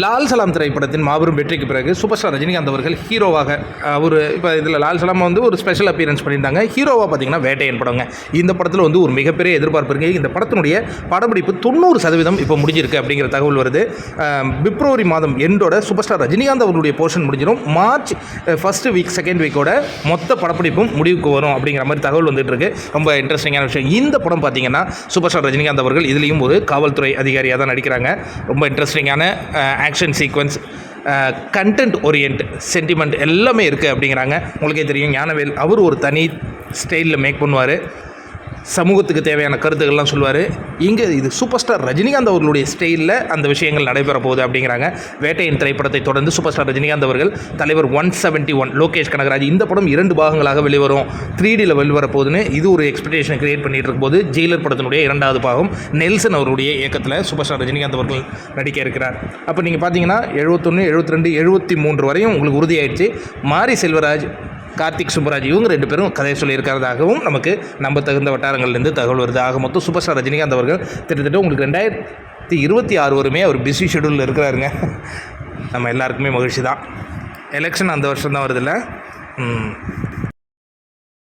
லால் சலாம் திரைப்படத்தின் மாபெரும் வெற்றிக்கு பிறகு சூப்பர் ஸ்டார் ரஜினிகாந்த் அவர்கள் ஹீரோவாக ஒரு இப்போ இதில் லால் சலாம் வந்து ஒரு ஸ்பெஷல் அப்பியரன்ஸ் பண்ணியிருந்தாங்க. ஹீரோவாக பார்த்தீங்கன்னா வேட்டையன் படங்க. இந்த படத்தில் வந்து ஒரு மிகப்பெரிய எதிர்பார்ப்பு இருக்குது இந்த படத்தினுடைய படப்பிடிப்பு தொண்ணூறு சதவீதம் இப்போ முடிஞ்சிருக்கு அப்படிங்கிற தகவல் வருது. பிப்ரவரி மாதம் எண்டோட சூப்பர் ஸ்டார் ரஜினிகாந்த் அவர்களுடைய போர்ஷன் முடிஞ்சிடும். மார்ச் ஃபஸ்ட்டு வீக் செகண்ட் வீக்கோட மொத்த படப்பிடிப்பும் முடிவுக்கு வரும் அப்படிங்கிற மாதிரி தகவல் வந்துட்டு இருக்கு. ரொம்ப இன்ட்ரெஸ்டிங்கான விஷயம். இந்த படம் பார்த்தீங்கன்னா சூப்பர் ஸ்டார் ரஜினிகாந்த் அவர்கள் இதுலேயும் ஒரு காவல்துறை அதிகாரியாக தான் நடிக்கிறாங்க. ரொம்ப இன்ட்ரெஸ்டிங்கான action sequence content orient sentiment எல்லாமே இருக்குது அப்படிங்கிறாங்க. உங்களுக்கே தெரியும் ஞானவேல் அவர் ஒரு தனி ஸ்டைலில் மேக் பண்ணுவார். சமூகத்துக்கு தேவையான கருத்துக்கள்லாம் சொல்லுவார். இங்கே இது சூப்பர் ஸ்டார் ரஜினிகாந்த் அவர்களுடைய ஸ்டைலில் அந்த விஷயங்கள் நடைபெற போகுது அப்படிங்கிறாங்க. வேட்டையின் திரைப்படத்தை தொடர்ந்து சூப்பர் ஸ்டார் ரஜினிகாந்த் அவர்கள் தலைவர் one seventy one Lokesh Kanagaraj இந்த படம் இரண்டு பாகங்களாக வெளிவரும். த்ரீ டியில் வெளிவர போகுதுன்னு இது ஒரு எக்ஸ்பெக்டேஷன் கிரியேட் பண்ணிட்டு இருக்கும்போது ஜெயிலர் படத்தினுடைய இரண்டாவது பாகம் நெல்சன் அவருடைய இயக்கத்தில் சூப்பர் ஸ்டார் ரஜினிகாந்த் அவர்கள் நடிக்க இருக்கிறார். அப்போ நீங்கள் பார்த்தீங்கன்னா எழுபத்தொன்று எழுபத்தி ரெண்டு எழுபத்தி மூன்று வரையும் உங்களுக்கு உறுதியாயிடுச்சு. மாரி செல்வராஜ் கார்த்திக் சுப்பராஜ் இவங்க ரெண்டு பேரும் கதை சொல்லியிருக்கிறதாகவும் நமக்கு நம்ப தகுந்த வட்டாரங்கள்லேருந்து தகவல் வருது. ஆக மொத்தம் சூப்பர் ஸ்டார் ரஜினிகாந்த் அவர்கள் கிட்டத்தட்ட உங்களுக்கு ரெண்டாயிரத்தி இருபத்தி ஆறு வருமே அவர் பிஸி ஷெடியூலில் இருக்கிறாருங்க. நம்ம எல்லாருக்குமே மகிழ்ச்சி தான். எலெக்ஷன் அந்த வருஷம் தான் வருதில்ல